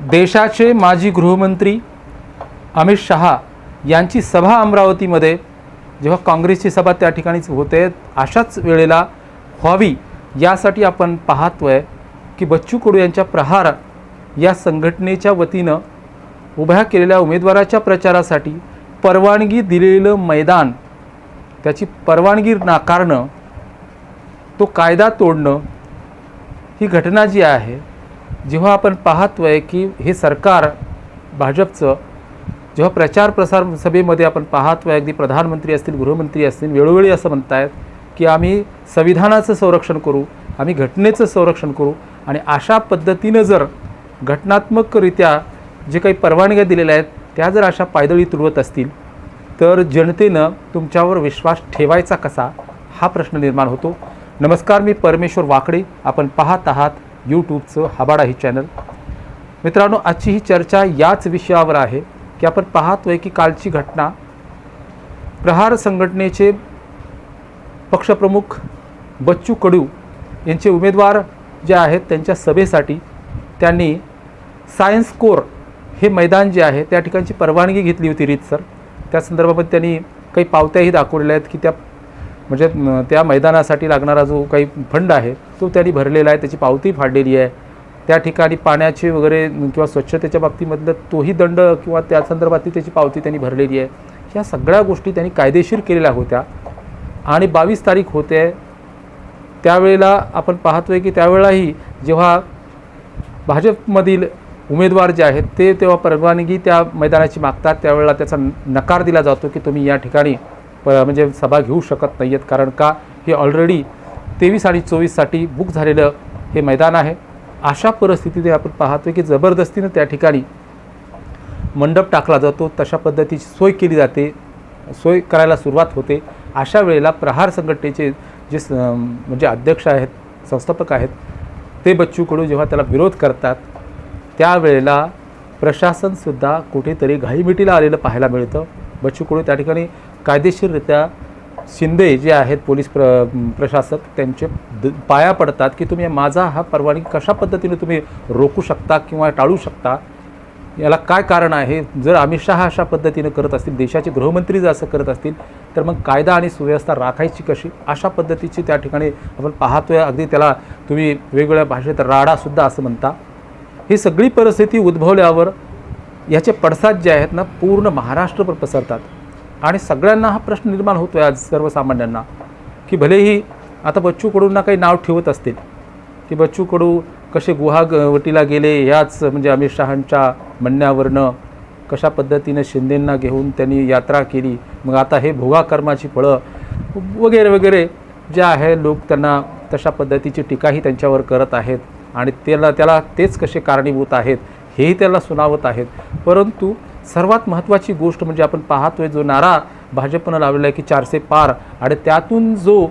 देशाचे माजी गृहमंत्री अमित शहा यांची सभा अमरावतीमध्ये जेव्हा काँग्रेसची सभा त्या ठिकाणीच होते अशाच वेळेला व्हावी यासाठी आपण पाहतोय की बच्चू कडू यांच्या प्रहार या संघटनेच्या वतीनं उभ्या केलेल्या उमेदवाराच्या प्रचारासाठी परवानगी दिलेलं मैदान त्याची परवानगी नाकारणं तो कायदा तोडणं ही घटना जी आहे जेव्हा आपण पाहतोय की हे सरकार भाजपचं जेव्हा प्रचार प्रसार सभेमध्ये आपण पाहतोय अगदी प्रधानमंत्री असतील गृहमंत्री असतील वेळोवेळी असं म्हणतायत की आम्ही संविधानाचं संरक्षण करू आम्ही घटनेचं संरक्षण करू आणि अशा पद्धतीनं जर घटनात्मकरित्या जे काही परवानग्या दिलेल्या आहेत त्या जर अशा पायदळी तुडवत असतील तर जनतेनं तुमच्यावर विश्वास ठेवायचा कसा? हा प्रश्न निर्माण होतो. नमस्कार मी परमेश्वर वाकडे. आपण पाहत आहात यूट्यूबचं हबाडा ही चॅनल. मित्रांनो आजची ही चर्चा याच विषयावर आहे की आपण पाहतोय की कालची घटना प्रहार संघटनेचे पक्षप्रमुख बच्चू कडू यांचे उमेदवार जे आहेत त्यांच्या सभेसाठी त्यांनी सायन्स कोर हे मैदान जे आहे त्या ठिकाणची परवानगी घेतली होती रीतसर. त्या संदर्भामध्ये त्यांनी काही पावत्याही दाखवलेल्या आहेत की त्या म्हणजे त्या मैदानासाठी लागणारा जो काही फंड आहे तो त्यांनी भरलेला आहे त्याची पावती फाडलेली आहे. त्या ठिकाणी पाण्याचे वगैरे किंवा स्वच्छतेच्या बाबतीमधलं तोही दंड किंवा त्या संदर्भातली त्याची पावती त्यांनी भरलेली आहे. ह्या सगळ्या गोष्टी त्यांनी कायदेशीर केलेल्या होत्या. आणि बावीस तारीख होते. त्यावेळेला आपण पाहतोय की त्यावेळेलाही जेव्हा भाजपमधील उमेदवार जे आहेत ते तेव्हा परवानगी त्या मैदानाची मागतात. त्यावेळेला त्याचा नकार दिला जातो की तुम्ही या ठिकाणी प म्हणजे सभा घेऊ शकत नाही आहेत कारण का? हे ऑलरेडी तेवीस आणि चोवीससाठी बुक झालेलं हे मैदान आहे. अशा परिस्थितीत आपण पाहतो की जबरदस्तीनं त्या ठिकाणी मंडप टाकला जातो. तशा पद्धतीची सोय केली जाते. सोय करायला सुरुवात होते. अशा वेळेला प्रहार संघटनेचे जे स म्हणजे अध्यक्ष आहेत संस्थापक आहेत ते बच्चू कडू जेव्हा त्याला विरोध करतात त्यावेळेला प्रशासनसुद्धा कुठेतरी घाईमिटीला आलेलं पाहायला मिळतं. बच्चू कडू त्या ठिकाणी कायदेशीररित्या शिंदे जे आहेत पोलीस प्र प्रशासक त्यांचे द पाया पडतात की तुम्ही माझा हा परवानगी कशा पद्धतीने तुम्ही रोखू शकता किंवा टाळू शकता? याला काय कारण आहे? जर अमित शहा अशा पद्धतीनं करत असतील देशाचे गृहमंत्री जर असं करत असतील तर मग कायदा आणि सुव्यवस्था राखायची कशी? अशा पद्धतीची त्या ठिकाणी आपण पाहतोय. अगदी त्याला तुम्ही वेगवेगळ्या भाषेत राडासुद्धा असं म्हणता. ही सगळी परिस्थिती उद्भवल्यावर याचे पडसाद जे आहेत ना पूर्ण महाराष्ट्रभर पसरतात. आणि सगळ्यांना हा प्रश्न निर्माण होतो आहे आज सर्वसामान्यांना की भलेही आता बच्चू कडूंना काही नाव ठेवत असतील की बच्चू कडू कसे गुहागवटीला गेले याच म्हणजे अमित शहांच्या म्हणण्यावरनं कशा पद्धतीनं शिंदेंना घेऊन त्यांनी यात्रा केली मग आता हे भोगा कर्माची फळं वगैरे वगैरे जे आहे लोक त्यांना तशा पद्धतीची टीकाही त्यांच्यावर करत आहेत आणि त्याला त्याला तेच कसे कारणीभूत आहेत हेही त्याला सुनावत आहेत. परंतु सर्वात महत्त्वाची गोष्ट म्हणजे आपण पाहतोय जो नारा भाजपनं लावलेला आहे की चारशे पार आणि त्यातून जो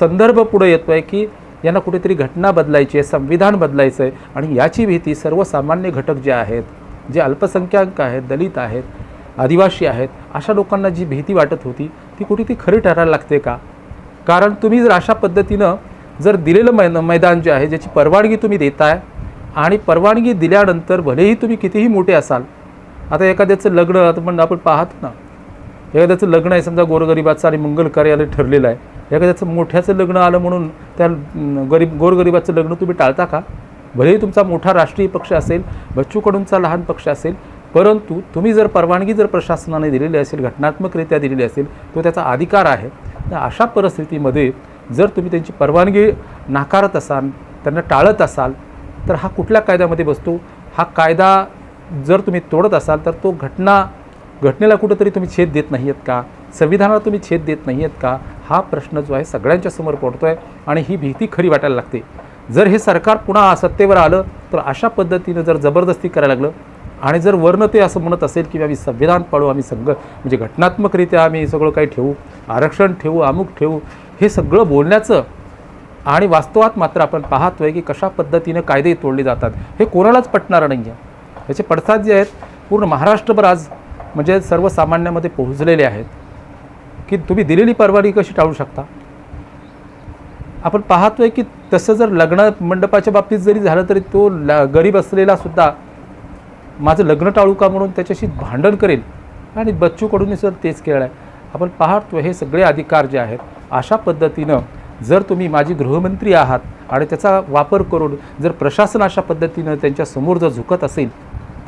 संदर्भ पुढे येतो आहे की यांना कुठेतरी घटना बदलायची आहे संविधान बदलायचं आहे आणि याची भीती सर्वसामान्य घटक जे आहेत जे अल्पसंख्याक आहेत दलित आहेत आदिवासी आहेत अशा लोकांना जी भीती वाटत होती ती कुठे ती खरी ठरायला लागते का? कारण तुम्ही जर अशा पद्धतीनं जर दिलेलं मै मैदान जे आहे ज्याची परवानगी तुम्ही देताय आणि परवानगी दिल्यानंतर भलेही तुम्ही कितीही मोठे असाल आता एखाद्याचं लग्न आता पण आपण पाहतो ना एखाद्याचं लग्न आहे समजा गोरगरिबाचं आणि मंगल कार्यालय ठरलेलं आहे एखाद्याचं मोठ्याचं लग्न आलं म्हणून त्या गरीब गोरगरिबाचं लग्न तुम्ही टाळता का? भलेही तुमचा मोठा राष्ट्रीय पक्ष असेल बच्चूकडूनचा लहान पक्ष असेल परंतु तुम्ही जर परवानगी जर प्रशासनाने दिलेली असेल घटनात्मकरित्या दिलेली असेल तो त्याचा अधिकार आहे. तर अशा परिस्थितीमध्ये जर तुम्ही त्यांची परवानगी नाकारत असाल त्यांना टाळत असाल तर हा कुठल्या कायद्यामध्ये बसतो? हा कायदा जर तुम्ही तोडत असाल तर तो घटना घटनेला कुठंतरी तुम्ही छेद देत नाही आहेत का? संविधानाला तुम्ही छेद देत नाही आहेत का? हा प्रश्न जो आहे सगळ्यांच्या समोर पडतो आहे आणि ही भीती खरी वाटायला लागते. जर हे सरकार पुन्हा सत्तेवर आलं तर अशा पद्धतीनं जर जबरदस्ती करायला लागलं आणि जर वर्ण ते असं म्हणत असेल की आम्ही संविधान पाळू आम्ही सगळं म्हणजे घटनात्मकरित्या आम्ही सगळं काही ठेवू आरक्षण ठेवू अमुक ठेवू हे सगळं बोलण्याचं आणि वास्तवात मात्र आपण पाहतोय की कशा पद्धतीनं कायदे तोडले जातात हे कोणालाच पटणारं नाही आहे याचे पडसाद जे आहेत पूर्ण महाराष्ट्रभर आज म्हणजे सर्वसामान्यामध्ये पोहोचलेले आहेत. की तुम्ही दिलेली परवानगी कशी टाळू शकता? आपण पाहतोय की तसं जर लग्न मंडपाच्या बाबतीत जरी झालं तरी तो ल गरीब असलेला सुद्धा माझं लग्न टाळू का म्हणून त्याच्याशी भांडण करेल? आणि बच्चूकडूनही सुद्धा सर तेच केलं आहे आपण पाहतो हे सगळे अधिकार जे आहेत अशा पद्धतीनं जर तुम्ही माझी गृहमंत्री आहात आणि त्याचा वापर करून जर प्रशासन अशा पद्धतीनं त्यांच्यासमोर जर झुकत असेल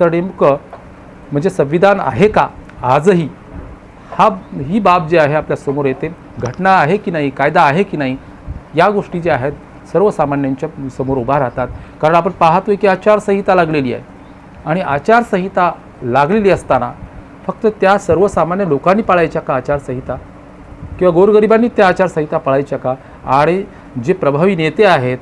तर नेमकं म्हणजे संविधान आहे का आजही? हा ही बाब जी आहे आपल्यासमोर येते. घटना आहे की नाही कायदा आहे की नाही या गोष्टी ज्या आहेत सर्वसामान्यांच्या समोर उभा राहतात. कारण आपण पाहतोय की आचारसंहिता लागलेली आहे. आणि आचारसंहिता लागलेली असताना फक्त त्या सर्वसामान्य लोकांनी पाळायच्या का आचारसंहिता? किंवा गोरगरिबांनी त्या आचारसंहिता पाळायच्या का? आणि जे प्रभावी नेते आहेत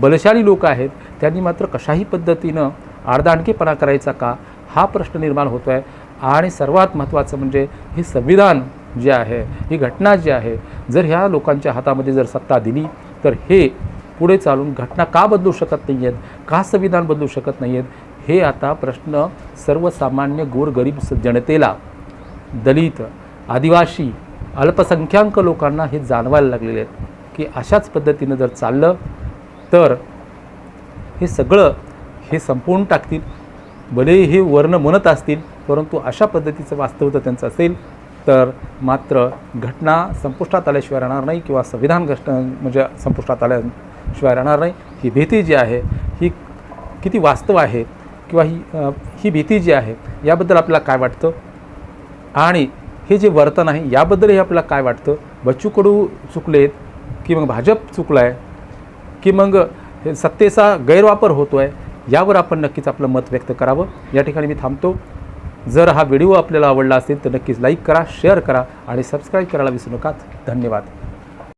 बलशाली लोक आहेत त्यांनी मात्र कशाही पद्धतीनं आडदांडकेपणा करायचा का? हा प्रश्न निर्माण होतो आहे आणि सर्वात महत्त्वाचं म्हणजे हे संविधान जे आहे ही घटना जी आहे जर ह्या लोकांच्या हातामध्ये जर सत्ता दिली तर हे पुढे चालून घटना का बदलू शकत नाही आहेत का संविधान बदलू शकत नाही आहेत हे आता प्रश्न सर्वसामान्य गोरगरीब स- जनतेला. दलित आदिवासी अल्पसंख्याक लोकांना हे जाणवायला लागलेले आहेत. की अशाच पद्धतीनं जर चाललं तर हे सगळं हे संपवून टाकतील. भले हे वर्ण म्हणत असतील परंतु अशा पद्धतीचं वास्तव जर त्यांचं असेल तर मात्र घटना संपुष्टात आल्याशिवाय राहणार नाही किंवा संविधान घटना म्हणजे संपुष्टात आल्याशिवाय राहणार नाही. ही भीती जी आहे ही किती वास्तव आहे किंवा ही ही भीती जी आहे याबद्दल आपल्याला काय वाटतं? आणि हे जे वर्तन आहे याबद्दलही आपल्याला काय वाटतं? बच्चू कडू चुकलेत की मग भाजप चुकला आहे की मग सत्तेचा गैरवापर होतो आहे यावर आपण नक्कीच आपलं मत व्यक्त करावं. या ठिकाणी मी थांबतो. जर हा व्हिडिओ आपल्याला आवडला असेल तर नक्कीच लाईक करा शेअर करा आणि सबस्क्राईब करायला विसरू नका धन्यवाद.